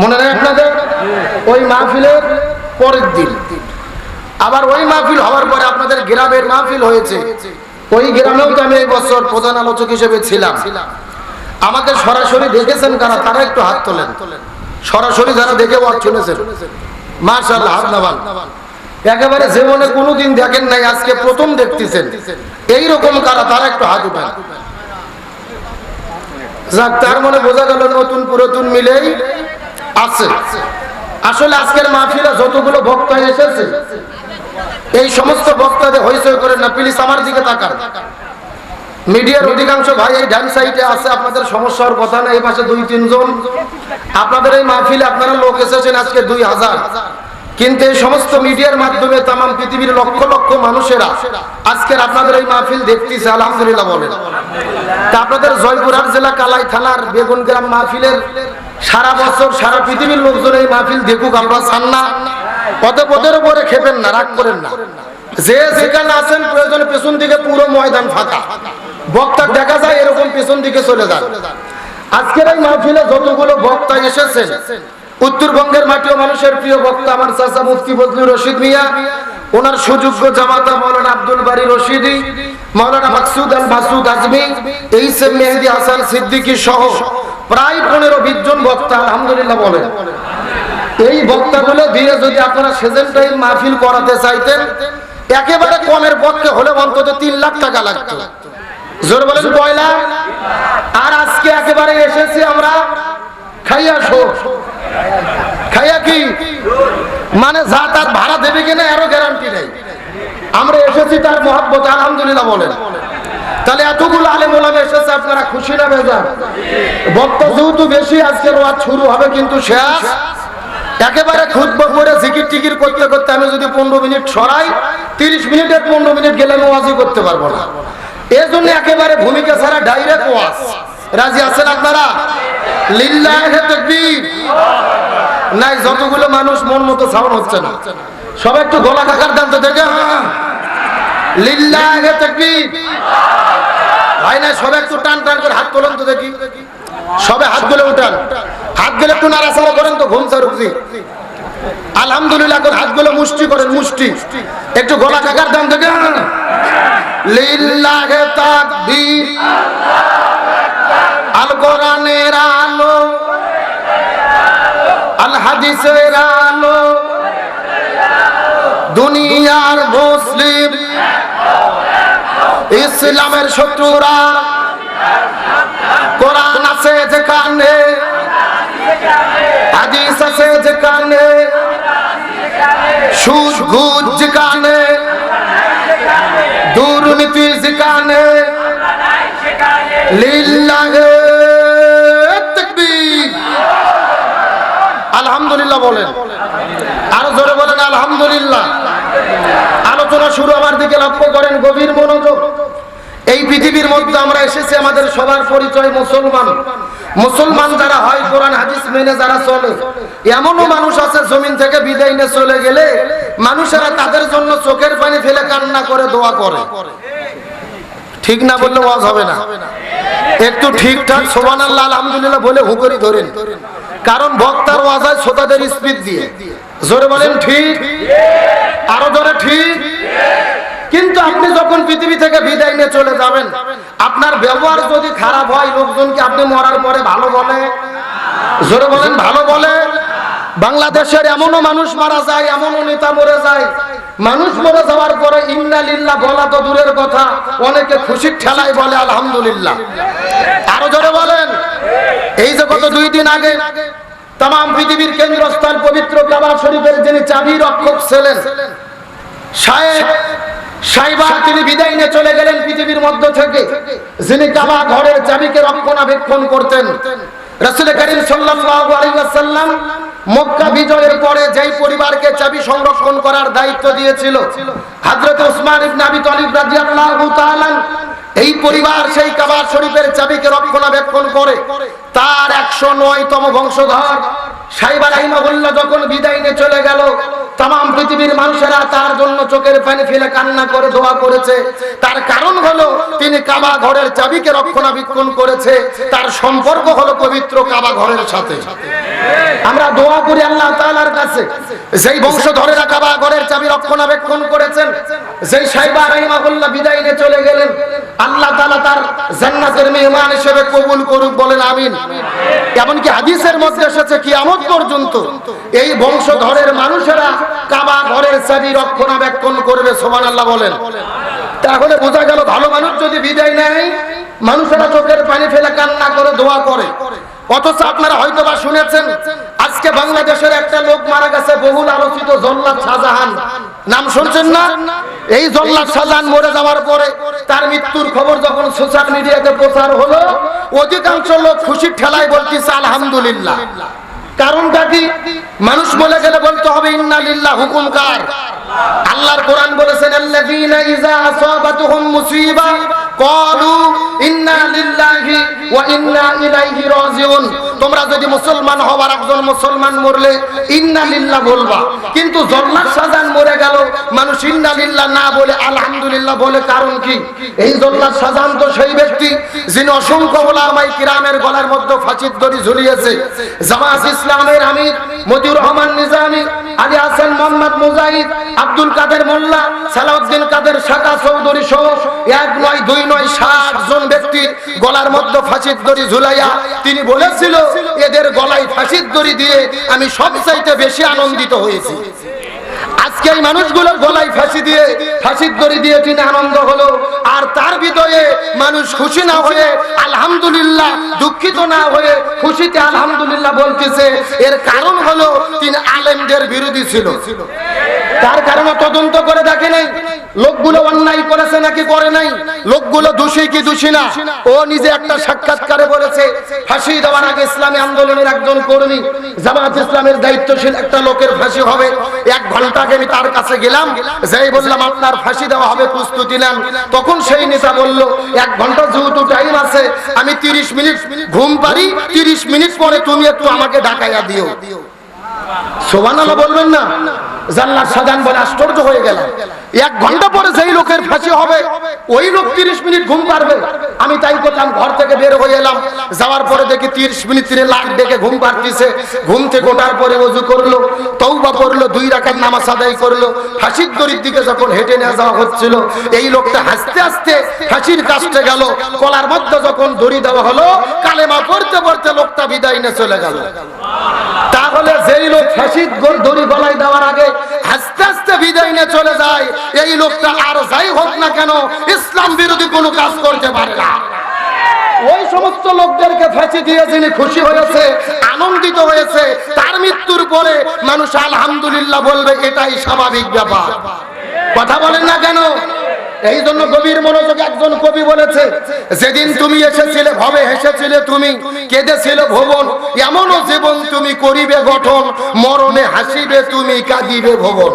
মনে আপনাদের? ওই মাহফিলের পরের দিন। আবার ওই মাহফিল হওয়ার পরে আপনাদের গ্রামের মাহফিল হয়েছে। ওই গ্রামেও আমি এই বছর প্রধান আলোচক হিসেবে ছিলাম। আমাকে সরাসরি দেখেছেন কারা? তারা একটু হাত তোলেন। সরাসরি যারা দেখে ওয়াজ শুনেছেন। মাশাআল্লাহ, হাত নামান। একেবারে জীবনে কোনোদিন দেখেন নাই, আজকে প্রথম দেখতেছেন। এই রকম কারা? তারা একটু হাত উঠান। যাক, তার মনে বোঝা গেল নতুন পুরাতন মিলেই আছে। আসলে আজকের মাহফিলে যতগুলো বক্তা এসেছে, এই সমস্ত বক্তাদের হইচই করে না। প্লিজ আমার দিকে তাকান। মিডিয়ার অধিকাংশ ভাই এই ডান সাইডে আছে, আপনাদের সমস্যার কথা না, এই পাশে দুই তিনজন। আপনাদের এই মাহফিলে আপনারা লোক এসেছেন আজকে দুই হাজার। কিন্তু এই সমস্ত মিডিয়ার মাধ্যমে তাম পৃথিবীর লক্ষ লক্ষ মানুষেরা আজকের আপনাদের এই মাহফিল দেখতেছে, আলহামদুলিল্লাহ বলেন। তা আপনাদের জয়পুরহাট জেলা কালাই থানার বেগুন গ্রাম মাহফিলের সারা বছর সারা পৃথিবীর লোকজন এই মাহফিল দেখুক, আমরা চান না। পদে পদের উপরে খেপেন না, রাগ করেন না। যে যেখানে আছেন, প্রয়োজনে পেছন দিকে পুরো ময়দান ফাঁকা। বক্তা দেখা যায়, এরকম পেছন দিকে চলে যান। আজকের এই মাহফিলে যতগুলো বক্তা এসেছেন উত্তরবঙ্গের মাটিও মানুষের প্রিয় বক্তা আমার চাচা মুফতি বদলুর রশিদ মিয়া। ওনার সুযোগ্য জামাতা মৌলানা আব্দুল বাড়ি রশিদি, মৌলানা মাকসুদ আল মাসুদ আজমি এই সে মেহেদি হাসান সিদ্দিকী সহ প্রায় পনেরো বিশ জন বক্তা, আলহামদুলিল্লাহ বলেন। এই বক্তাগুলো দিয়ে যদি আপনারা সেজেন টাইম মাহফিল করাতে চাইতেন, একেবারে কমের পক্ষে হলে অন্তত তিন লাখ টাকা লাগতো। জোর বলেন কয় লাখ আর আজকে একেবারে এসেছি আমরা, খাইয়া শো খাইয়া কি? মানে যা তার ভাড়া দেবে কিনা এরও গ্যারান্টি নেই। আমরা এসেছি তার মহাব্বত, আলহামদুলিল্লাহ বলেন। তাহলে এতগুলো আলেম ওলাম এসেছে, আপনারা খুশি না বেজার? বক্তা যেহেতু বেশি, আজকের ওয়াজ শুরু হবে কিন্তু শেষ। একেবারে খুদব করে জিকির টিকির করতে করতে আমি যদি পনেরো মিনিট সরাই, তিরিশ মিনিটের পনেরো মিনিট গেলে আমি ওয়াজই করতে পারব না। এর জন্য একেবারে ভূমিকা ছাড়া ডাইরেক্ট ওয়াজ। রাজি আছেন আপনারা? লিল্লাহে তাকবীর। নাই, যতগুলো মানুষ মন মতো সাউন্ড হচ্ছে না। সব একটু গলা কাকার দাম তো দেখে হ্যাঁ। লিল্লাহে তাকবীর। ভাই না সব একটু টান টান করে হাত তোলেন তো দেখি। সবে হাতগুলো উঠান। হাত একটু নাড়াচাড়া করেন তো ঘুমসা রুকজি আলহামদুলিল্লাহ, এখন মুষ্টি করেন, মুষ্টি। একটু গলা কাকার দাম থেকে লিল্লাহে তাকবীর। আল কোরআনের আলো, আল হাদিসের আলো, দুনিয়ার মুসলিম, ইসলামের শত্রুরা, কোরআন আছে যেখানে, হাদিস আছে যেখানে, সুদ, ঘুষ যেখানে, দুর্নীতি যেখানে বলেন। আরও জোরে বলেন, আলহামদুলিল্লাহ। আলোচনা শুরু আমার দিকে লক্ষ্য করেন, গভীর মনোযোগ। এই পৃথিবীর মধ্যে আমরা এসেছি আমাদের সবার পরিচয় মুসলমান। মুসলমান যারা হয়, কোরআন, হাদিস মেনে যারা চলে, এমনও মানুষ আছে জমিন থেকে বিদায় নিয়ে চলে গেলে, মানুষেরা তাদের জন্য চোখের পানি ফেলে কান্না করে, দোয়া করে। ঠিক না বললে ওয়াজ হবে না। একটু ঠিকঠাক সোমান আল্লাহ আলহামদুলিল্লাহ বলে হুকরি ধরেন। কারণ বক্তার ওয়াজ হয় শ্রোতাদের স্পিড দিয়ে। জোরে বলেন, ঠিক? আরও জোরে, ঠিক? কিন্তু আপনি যখন পৃথিবী থেকে বিদায় নিয়ে চলে যাবেন, আপনার ব্যবহার যদি খারাপ হয়, লোকজনকে আপনি মরার পরে ভালো বলে? জোরে বলেন, ভালো বলে? বাংলাদেশের এমনও মানুষ মারা যায়, এমনও নেতা মরে যায়। মানুষ মরে যাওয়ার পরে ইন্না লিল্লাহ বলা তো দূরের কথা, অনেকে খুশির ঠেলায় বলে, আলহামদুলিল্লাহ। আরও জোরে বলেন। এই যে গত দুই দিন আগে তাম পৃথিবীর কেন্দ্রস্থল পবিত্র কাবা শরীফের যিনি চাবি রক্ষক ছিলেন সাহেব সাইবার তিনি বিদায় নিয়ে চলে গেলেন পৃথিবীর মধ্য থেকে। যিনি কাবা ঘরের চাবিকে রক্ষণাবেক্ষণ করতেন। রসুল করিম সাল্লাল্লাহু আলাইহি ওয়াসাল্লাম মক্কা বিজয়ের পরে যেই পরিবারকে চাবি সংরক্ষণ করার দায়িত্ব দিয়েছিল, হাজরত উসমান ইবনে আবি তালিব রাদিয়াল্লাহু তাআলা, এই পরিবার সেই কাবা শরীফের চাবিকে রক্ষণাবেক্ষণ করে, তার 109 তম বংশধর সাইবা রাহিমাহুল্লাহ যখন বিদায় নিয়ে চলে গেল তাম পৃথিবীর মানুষেরা তার জন্য চোখের ফেলে কান্না করে, দোয়া করেছে। তার কারণ হলো, তিনি কাবা ঘরের চাবিকে রক্ষণাবেক্ষণ করেছে। তার সম্পর্ক হলো পবিত্র কাবা ঘরের সাথে। আমরা দোয়া করি আল্লাহ কাছে। যেই ঘরের চাবি রক্ষণাবেক্ষণ করেছেন, যেই সাইবা বিদায় নিয়ে চলে গেলেন, আল্লাহ তাআলা তার জান্নাতের মেহমান হিসেবে কবুল করুক বলেন, আমিন। এমনকি হাদিসের মধ্যে এসেছে, কিয়ামত পর্যন্ত এই বংশধরের মানুষেরা কাবা ঘরের চাবি রক্ষণাবেক্ষণ করবে, সুবহানাল্লাহ বলেন। তাহলে বোঝা গেল ভালো মানুষ যদি বিদায় নেয়, মানুষেরা চোখের পানি ফেলে কান্না করে, দোয়া করে। অথচ আপনারা হয়তো বা শুনেছেন, আজকে বাংলাদেশের একটা লোক মারা গেছে, বহুল আলোচিত জল্লাদ শাহজাহান। নাম শুনছেন না? এই জল্লাদ শাহজাহান মরে যাওয়ার পরে তার মৃত্যুর খবর যখন সোশ্যাল মিডিয়াতে প্রচার হলো, অধিকাংশ লোক খুশির ঠেলায় বলতেছে, আলহামদুলিল্লাহ। কারণটা কি? মানুষ বলে গেলে বলতে হবে ইন্নালিল্লাহ হুকুম কার? আল্লাহর কোরআন বলেছেন, আল্লাযীনা ইযা আসাবাতুহুম মুসিবা ক্বালু ইন্না লিল্লাহি ওয়া ইন্না ইলাইহি রাজিউন। তোমরা যদি মুসলমান হওয়ার একজন মুসলমান মরলে ইন্না লিল্লাহ বলবা। কিন্তু জন্মার সাজান মরে গেল, মানুষ ইন্না লিল্লাহ না বলে আলহামদুলিল্লাহ বলে কারণ কি? এই জল্লাদ সাজান তো সেই ব্যক্তি যিনি অসংখ্য ওলামাই কিরামের গলার মধ্যে ফাঁচিত দড়ি ঝুলিয়েছে। জামাজ ইসলামের আমির মতিউর রহমান নিজামী মোহাম্মদ মুজাহিদ, আব্দুল কাদের মোল্লা, সালাউদ্দিন কাদের শাখা চৌধুরী সহ এক নয়, দুই নয় ষাট জন ব্যক্তির গলার মধ্যে ফাঁসির দড়ি ঝুলাইয়া তিনি বলেছিল, এদের গলায় ফাঁসির দড়ি দিয়ে আমি সবচাইতে বেশি আনন্দিত হয়েছি। আজকে এই মানুষগুলোর গলায় ফাঁসি দিয়ে, ফাঁসির দড়ি দিয়ে তিনি আনন্দ হলো। আর তার ভিতরে মানুষ খুশি না হয়ে আলহামদুলিল্লাহ দুঃখিত না হয়ে খুশিতে আলহামদুলিল্লাহ বলতেছে, এর কারণ হলো তিনি আলেমদের বিরোধী ছিল। তার কারণে তদন্ত করে দেখে নাই। লোকগুলো অন্যায় করেছে নাকি করে নাই? লোকগুলো দোষী কি দোষী না? ও নিজে একটা সাক্ষাৎকারে বলেছে, ফাঁসি দেওয়ার আগে ইসলামী আন্দোলনের একজন কর্মী, জামাত ইসলামের দায়িত্বশীল একটা লোকের ফাঁসি হবে। এক ঘণ্টা আগে আমি তার কাছে গেলাম, যাই বললাম, আপনার ফাঁসি দেওয়া হবে, প্রস্তুতি নেন। তখন সেই নেতা বলল, এক ঘণ্টা যেহেতু টাইম আছে, আমি তিরিশ মিনিট ঘুম পারি তিরিশ মিনিট পরে তুমি একটু আমাকে ডাকাইয়া দিও। সোবানাল্লাহ বলবেন না? জান্নাত সাজান বলে আশ্চর্য হয়ে এক ঘণ্টা পরে যেই লোকের ফাঁসি হবে, ওই লোক তিরিশ মিনিট ঘুম পারবে আমি তাই ঘর থেকে বের হয়ে এলাম। যাওয়ার পরে দেখি তিরিশ মিনিট তিনি লাখ ডেকে ঘুম ঘুম থেকে ওঠার পরে করল তৌবা করল, দুই রাখার নামাজ আদায় করল। দড়ির দিকে যখন হেঁটে নিয়ে যাওয়া হচ্ছিল, এই লোকটা হাসতে হাসতে ফাঁসির কাছতে গেল। কলার মধ্যে যখন দড়ি দেওয়া হলো, কালেমা পড়তে পড়তে লোকটা বিদায় নিয়ে চলে গেল। তাহলে যেই লোক ফাঁসির গো- দড়ি গলায় দেওয়ার আগে আস্তে আস্তে বিদায় নিয়ে চলে যায়। এই লোকটা আর যাই হোক না কেন, ইসলাম বিরোধী কোনো কাজ করতে পারে না। ওই সমস্ত লোকদেরকে ফাঁসি দিয়ে যিনি খুশি হয়েছে, আনন্দিত হয়েছে, তার মৃত্যুর পরে মানুষ আলহামদুলিল্লাহ বলবে, এটাই স্বাভাবিক ব্যাপার। কথা বলেন না কেন? এই জন্য গভীর মনোযোগ একজন কবি বলেছে, যেদিন তুমি এসেছিলে, ভবে হেসেছিলে তুমি, কেঁদেছিল ভুবন, এমনও জীবন তুমি করিবে গঠন, মরণে হাসিবে তুমি, কাঁদিবে ভুবন।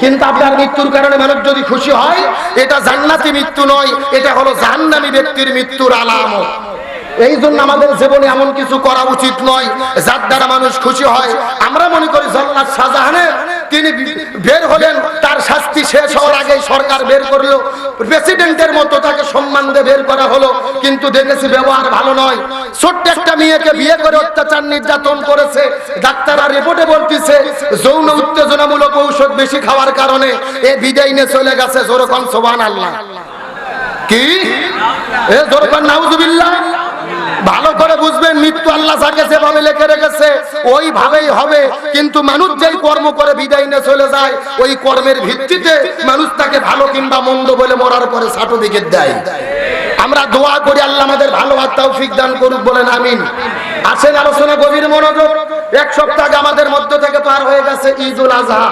কিন্তু আপনার মৃত্যুর কারণে মানুষ যদি খুশি হয়, এটা জান্নাতি মৃত্যু নয়, এটা হলো জাহান্নামী ব্যক্তির মৃত্যুর আলামত। এই জন্য আমাদের জীবনে এমন কিছু করা উচিত নয়, যার দ্বারা মানুষ খুশি হয়। আমরা মনে করি জল্লাদ শাহজাহানের, তিনি বের হলেন তার শেষ হওয়ার আগে সরকার বের করল। প্রেসিডেন্টের মতো তাকে সম্মান দিয়ে বের করা হলো, কিন্তু দেখেছি ব্যবহার ভালো নয়। ছোট্ট একটা মেয়েকে বিয়ে করে অত্যাচার নির্যাতন করেছে। ডাক্তাররা রিপোর্টে বলতেছে, যৌন উত্তেজনামূলক ঔষধ বেশি খাওয়ার কারণে এ বিদায় নিয়ে চলে গেছে, জোরকন সোবান আল্লাহ কি? এ জোরকন, নাউজুবিল্লাহ। ভালো করে বুঝবেন, মৃত্যু আল্লাহ যাকে সেভাবে লেখে রেখেছে, ওইভাবেই হবে। কিন্তু মানুষ যেই কর্ম করে বিদায় নিয়ে চলে যায়, ওই কর্মের ভিত্তিতে মানুষ তাকে ভালো কিংবা মন্দ বলে মরার পরে সার্টিফিকেট দেয়। আমরা দোয়া করি, আল্লাহ আমাদের ভালো আর তৌফিক দান করুক বলেন, আমিন। আসেন, আলোচনা গভীর মনোযোগ। এক সপ্তাহ আগে আমাদের মধ্য থেকে পার হয়ে গেছে ঈদ উল আজহা।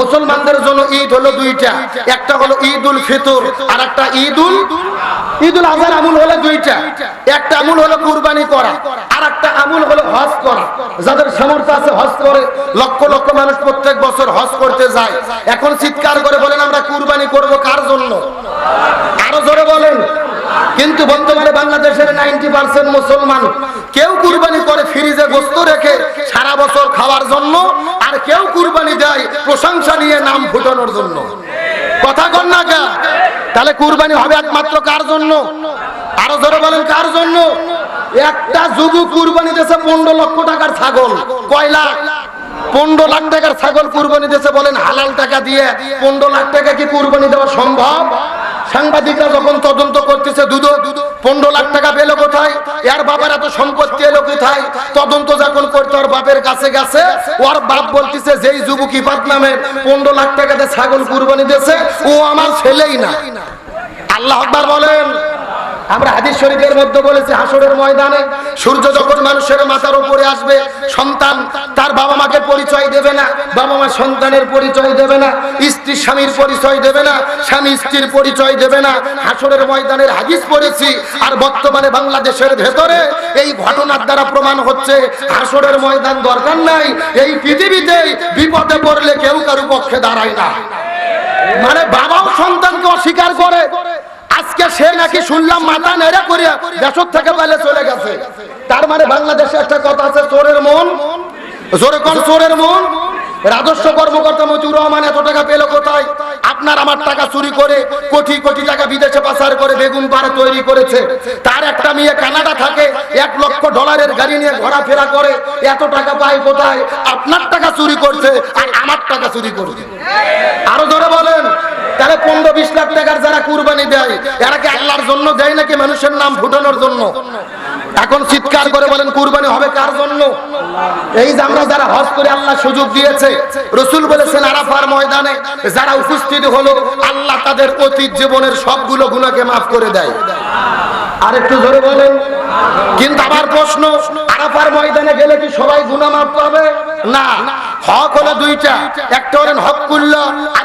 মুসলমানদের জন্য ঈদ হলো দুইটা। একটা হলো ঈদ উল ফিতর, আর একটা ঈদ উল ঈদ উল আজহার আমুল হলো দুইটা। একটা আমুল হলো কুরবানি করা, আর একটা আমুল হলো হজ করা। যাদের সামর্থ্য আছে হজ করে। লক্ষ লক্ষ মানুষ প্রত্যেক বছর হজ করতে যায়। এখন চিৎকার করে বলেন, আমরা কুরবানি করব কার জন্য? আরও জোরে বলেন। কিন্তু বর্তমানে বাংলাদেশের নাইনটি পার্সেন্ট মুসলমান কেউ কুরবানি করে ফ্রিজে গোস্ত রেখে সারা বছর খাওয়ার জন্য আর কেউ কুরবানি দেয় প্রশংসা নিয়ে নাম ফুটানোর জন্য। কথা কন না কে তাহলে কুরবানি হবে একমাত্র কার জন্য? আরও ধরে বলেন, কার জন্য? একটা যুবক কুরবানি দিয়েছে পনেরো লক্ষ টাকার ছাগল। কয় লাখ? পনেরো লাখ টাকার ছাগল কুরবানি দিয়েছে বলেন হালাল টাকা দিয়ে। পনেরো লাখ টাকা কি কুরবানি দেওয়া সম্ভব? সাংবাদিকরা যখন তদন্ত করতেছে, দুদো, পনেরো লাখ টাকা পেল কোথায়? এর বাবার এত সম্পত্তি এলো কোথায়? তদন্ত যখন করতে ওর বাপের কাছে গেছে, ওর বাপ বলতেছে, যেই যুবক ইফাত নামে পনেরো লাখ টাকাতে ছাগল কুরবানি দিয়েছে, ও আমার ছেলেই না। আল্লাহ আকবার বলেন। আমরা হাদিস শরীফের মধ্যে বলেছি, হাসরের ময়দানে সূর্য যখন মানুষের মাথার উপরে আসবে, সন্তান তার বাবা মাকে পরিচয় দেবে না, বাবা মা সন্তানের পরিচয় দেবে না স্ত্রী স্বামীর পরিচয় দেবে না, স্বামী স্ত্রীর পরিচয় দেবে না। হাসরের ময়দানের হাদিস পড়েছি, আর বর্তমানে বাংলাদেশের ভেতরে এই ঘটনার দ্বারা প্রমাণ হচ্ছে, হাসরের ময়দান দরকার নাই, এই পৃথিবীতে বিপদে পড়লে কেউ কারও পক্ষে দাঁড়ায় না। মানে বাবাও সন্তানকে অস্বীকার করে আজকে সে নাকি শুনলাম মাথা নেড়ে করিয়া দেশর থেকে বাইরে চলে গেছে। তার মানে বাংলাদেশে একটা কথা আছে, চোরের মন। জোরে কোন, চোরের মন। রাজস্ব কর্মকর্তা মতিউর রহমান এত টাকা পেল কোথায়? আপনার আমার টাকা চুরি করে কোটি কোটি টাকা বিদেশে পাচার করে বেগুন পাড়া তৈরি করেছে। তার একটা মেয়ে কানাডা থাকে, এক লক্ষ ডলারের গাড়ি নিয়ে ঘোরাফেরা করে। এত টাকা পায় কোথায়? আপনার টাকা চুরি করছে আর আমার টাকা চুরি করছে। আরও ধরে বলেন। তাহলে পনেরো বিশ লাখ টাকার যারা কুরবানি দেয়, এরা কি আল্লাহর জন্য দেয় নাকি মানুষের নাম ফুটানোর জন্য? এখন চিৎকার করে বলেন, কুরবানি হবে কার জন্য? এই যে আমরা যারা হজ করে আল্লাহ সুযোগ দিয়েছে, রসুল বলেছেন আরাফার ময়দানে যারা উপস্থিত হলো, আল্লাহ তাদের অতীত জীবনের সবগুলো গুণাকে মাফ করে দেয়। আর একটু ধরে বলেন। কিন্তু আমার প্রশ্ন, আরাফার ময়দানে গেলে কি সবাই গুণা মাফ পাবে? না, হক হলো দুইটা। একটা হলেন হক কুল্লা আর